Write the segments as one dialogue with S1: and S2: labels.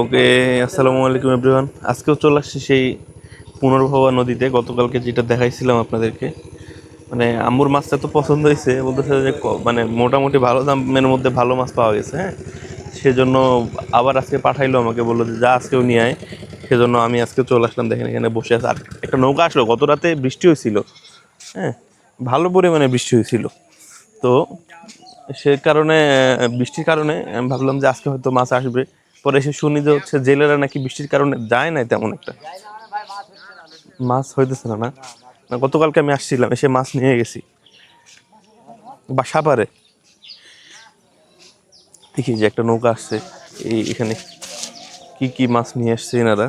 S1: ওকে, আসসালামু আলাইকুম এভরিওয়ান। আজকেও চলে আসছি সেই পুনর্ভবা নদীতে। গতকালকে যেটা দেখাইছিলাম আপনাদেরকে মানে আম্মুর মাছটা তো পছন্দ হয়েছে, বলতেছে যে মানে মোটামুটি ভালো দামের মধ্যে ভালো মাছ পাওয়া গেছে হ্যাঁ? সেজন্য আবার আজকে পাঠাইলো আমাকে, বলল যে যা আজকেও নিয়ে আয়। সেজন্য আমি আজকে চলে আসলাম, দেখেন এখানে বসে আছে। আর একটা নৌকা আসলো, গত রাতে বৃষ্টি হয়েছিল হ্যাঁ? ভালো পরিমাণে বৃষ্টি হয়েছিল। তো সে কারণে, বৃষ্টির কারণে আমি ভাবলাম যে আজকে হয়তো মাছ আসবে। পরে এসে শুনি যে হচ্ছে জেলেরা নাকি বৃষ্টির কারণে যায় না তেমন একটা। মাছ হইতেছে না না? গতকালকে আমি আসছিলাম, এসে মাছ নিয়ে গেছি। বা সাপারে দেখি যে একটা নৌকা আসছে, এই এখানে কি কি মাছ নিয়ে আসছে এনারা?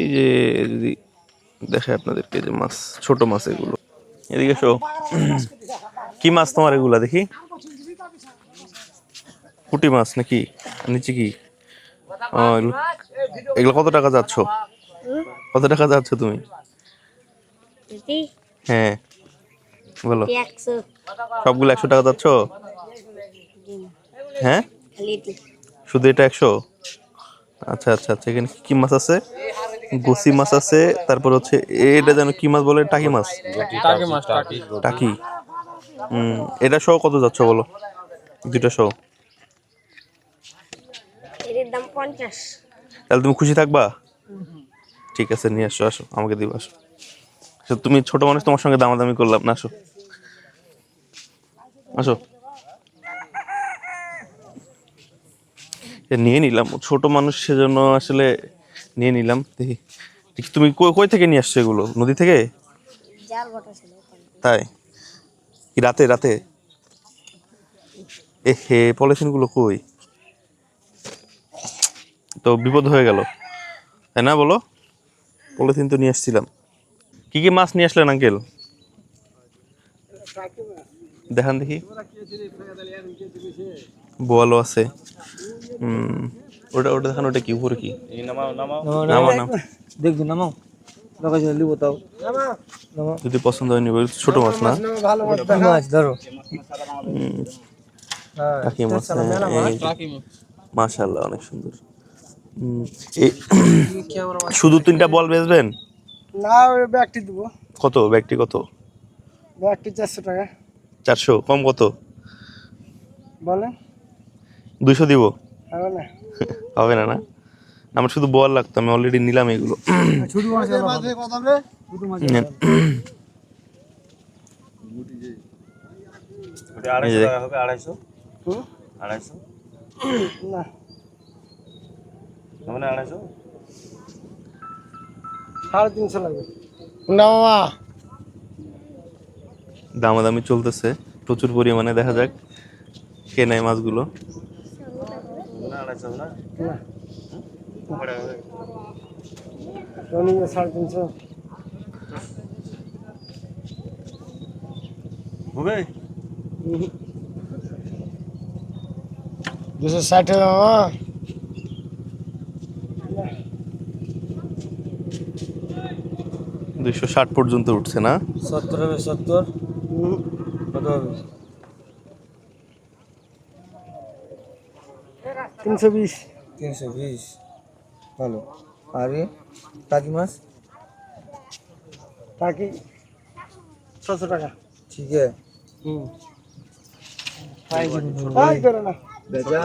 S1: এই যে, যদি দেখে আপনাদেরকে যে মাছ, ছোট মাছ এগুলো। এদিকে শো কি মাছ তোমার এগুলা দেখি? পুঁটি মাছ নাকি? নিচে কি? এগুলো- এগুলো কত টাকা যাচ্ছ? কত টাকা যাচ্ছ তুমি? হ্যাঁ বলো। সবগুলো একশো টাকা যাচ্ছ? হ্যাঁ? শুধু এটা একশো? আচ্ছা আচ্ছা আচ্ছা এখানে কি কি মাছ আছে? গুসি মাছ আছে তারপর হচ্ছে এটা যেন কি মাছ বলে? টাকি মাছ?
S2: টাকি মাছ টাকি।
S1: টাকি। হুম এটা সহ কত যাচ্ছ বলো? দুইটা সহ
S3: দাম পঞ্চাশ।
S1: তাহলে তুমি খুশি থাকবা? ঠিক আছে নিয়ে আসো আসো আমাকে দিবা আসো। আচ্ছা, তুমি ছোট মানুষ তোমার সঙ্গে দামাদামি করলাম না আসো। আসো। নিয়ে নিলাম। ছোট মানুষ সেজন্য আসলে নিয়ে নিলাম। দেখি তুমি কই কই থেকে নিয়ে আসছো এগুলো? নদী থেকে। তাই? কি রাতে রাতে? এ হে পলিথিনগুলো কই? তো বিপদ হয়ে গেল। তাই না বলো? পলিথিন তো নিয়ে আসছিলাম। কি কি মাছ নিয়ে আসলেন আঙ্কেল? দেখান দেখি। বোয়ালো আছে। ওটা ওটা দেখান ওটা কি উপরে কি?
S2: নামাও
S1: নামা
S4: দেখবি নামাও।
S1: যদি পছন্দ হয়নি ছোট মাছ না?
S4: মাছ ধরো। হ্যাঁ
S1: মাছ হ্যাঁ, মাশাআল্লাহ অনেক সুন্দর। শুধু তিনটা বল বেচবেন?
S4: না ওই ব্যাগটি দিব।
S1: কত? ব্যাগটি কত?
S4: ব্যাগটি চারশো টাকা।
S1: চারশো? কম কত?
S4: বলেন।
S1: দুইশো দিব?
S4: হবে না।
S1: হবে না না? আমার শুধু বল লাগতো আমি অলরেডি নিলাম এগুলো।
S2: আড়াইশো? আড়াইশো।
S4: না।
S2: হবে না আড়াইশো
S4: সাড়ে তিনশো লাগবে। না মামা।
S1: দামাদামি চলতেছে প্রচুর পরিমাণে দেখা যাক কে নেয় মাছগুলো।
S2: হবে না? আড়াইশো হবে না
S4: না
S2: কয়টা হবে?
S4: রনিং সাড়ে তিনশো
S2: হবে
S4: দুশো ষাট হবে মামা
S1: দুইশো ষাট পর্যন্ত উঠছে না?
S4: সত্তর হবে সত্তর। কত হবে? তিনশো বিশ। তিনশো বিশ। ভালো। আর টাকি মাছ? টাকি ছশো টাকা। ঠিক আছে। হুম। বেচা?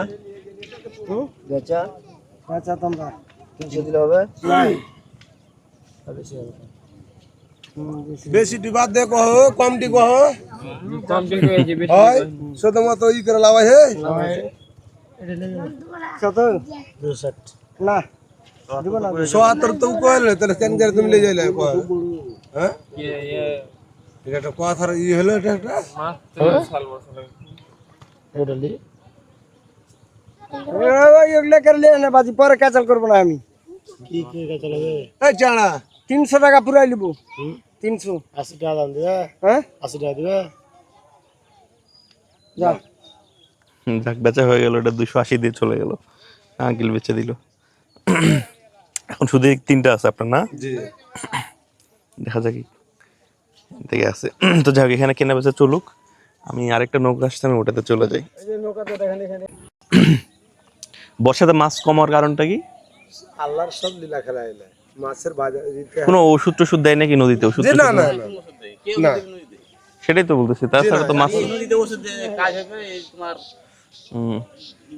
S4: হুম? বেচা? বেচা তোমরা। তিনশো দিলে হবে? বেশি হবে
S5: বেশি ডিবাদ দে কহ কমটি কহ হয় শুধুমাত্র ই করে লাভাই হে
S4: কত দুশো ষাট না দিব না
S5: সোয়াত্তর তো কইলে তাহলে কেন করে তুমি লে যাইলে কহ হ্যাঁ এটা একটা কথার ই হলো এটা একটা
S4: এগুলো করে লিয়ে না বাজি পরে ক্যাচাল করব না আমি কি কি ক্যাচাল হবে
S5: এই চানা
S4: তিনশো টাকা পুরাই লিবো তিনশো। আশি টাকা দাম দিবে? হ্যাঁ? আশি টাকা দিবে? যা।
S1: যাক বেচা হয়ে গেল এটা দুশো আশি দিয়ে চলে গেল। আঙ্কেল বেচে দিল। এখন শুধু তিনটা আছে আপনার না? দেখা যাক কি দেখে আছে। তো যাক এখানে কেনা বেচা চলুক। আমি আরেকটা নৌকা আসতে আমি ওটাতে চলে যাই। বর্ষাতে মাছ কমার কারণটা কি?
S4: আল্লাহর সব লীলা খেলা এলে। মাছের বাজার
S1: কোনো ওষুধ টষুধ দেয় নাকি নদীতে ওষুধ
S4: যে না না না। না।
S1: সেটাই তো বলতেছি তাছাড়া তো মাছ
S2: নদীতে ওষুধ দিয়ে কাজ হবে এই তোমার
S1: হুম,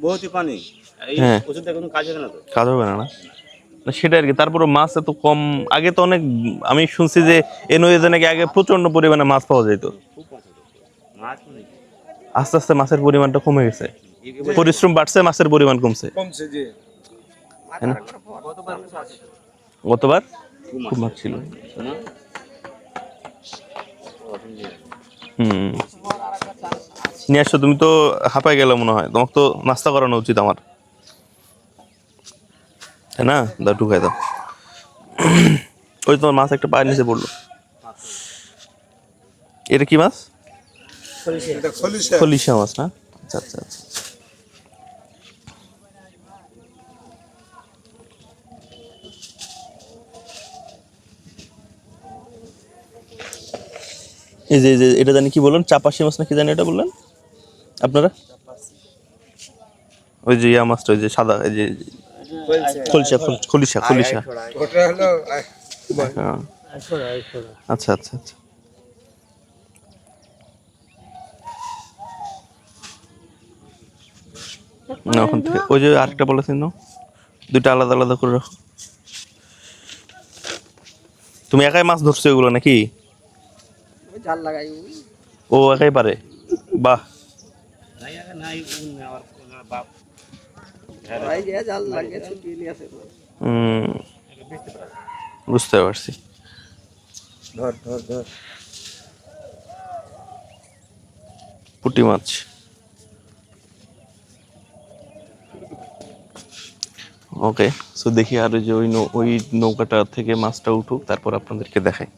S2: বহুতই পানি। এই
S1: হ্যাঁ।
S2: ওষুধ কোনো কাজ হবে না তো?
S1: কাজ হবে না না? সেটা আর কি তারপরে মাছ এত কম আগে তো অনেক আমি শুনছি যে এই নদীতে নাকি আগে প্রচণ্ড পরিমাণে মাছ পাওয়া যেত। আস্তে আস্তে মাছের পরিমাণটা কমে গেছে। পরিশ্রম বাড়ছে মাছের পরিমাণ কমছে।
S4: কমছে যে
S1: গতবার? খুব মাছ ছিল। হুম নিয়ে আসছো তুমি তো হাঁপাই গেলে মনে হয়। তোমাকে তো নাস্তা করানো উচিত আমার। তাই না? দাও ঢুকাই দাও। ওই তোমার মাছ একটা পায়ের নিচে পড়ল। এটা কি মাছ?
S4: খলিশা
S1: মাছ না? আচ্ছা আচ্ছা আচ্ছা। এই যে যে এটা জানি কি বললেন? চাপাশি মাছ না কি জানি এটা বললেন? আপনারা? ওই যে ইয়া মাছটা ওই যে সাদা এই যে খলিশা খল- খলিশা খলিশা।
S4: ওটা হলো
S1: হ্যাঁ। আচ্ছা আচ্ছা আচ্ছা। না ওখান থেকে। ওই যে আরেকটা বলেছেন না? দুইটা আলাদা আলাদা করে রাখো। তুমি একাই মাছ ধরছো এগুলো নাকি?
S4: জাল লাগাই
S1: ও একাই পারে বাহ।
S2: নাই আগে নাই উন আবার বাপ
S4: ভাই যে জাল লাগে ছুটি নিয়ে আসে।
S1: হুম বুঝতে পারছি।
S4: ধর ধর ধর।
S1: পুঁটি মাছ। ওকে সো দেখি আর ওই যে ওই নৌ- ওই নৌকাটা থেকে মাছটা উঠুক তারপর আপনাদেরকে দেখাই।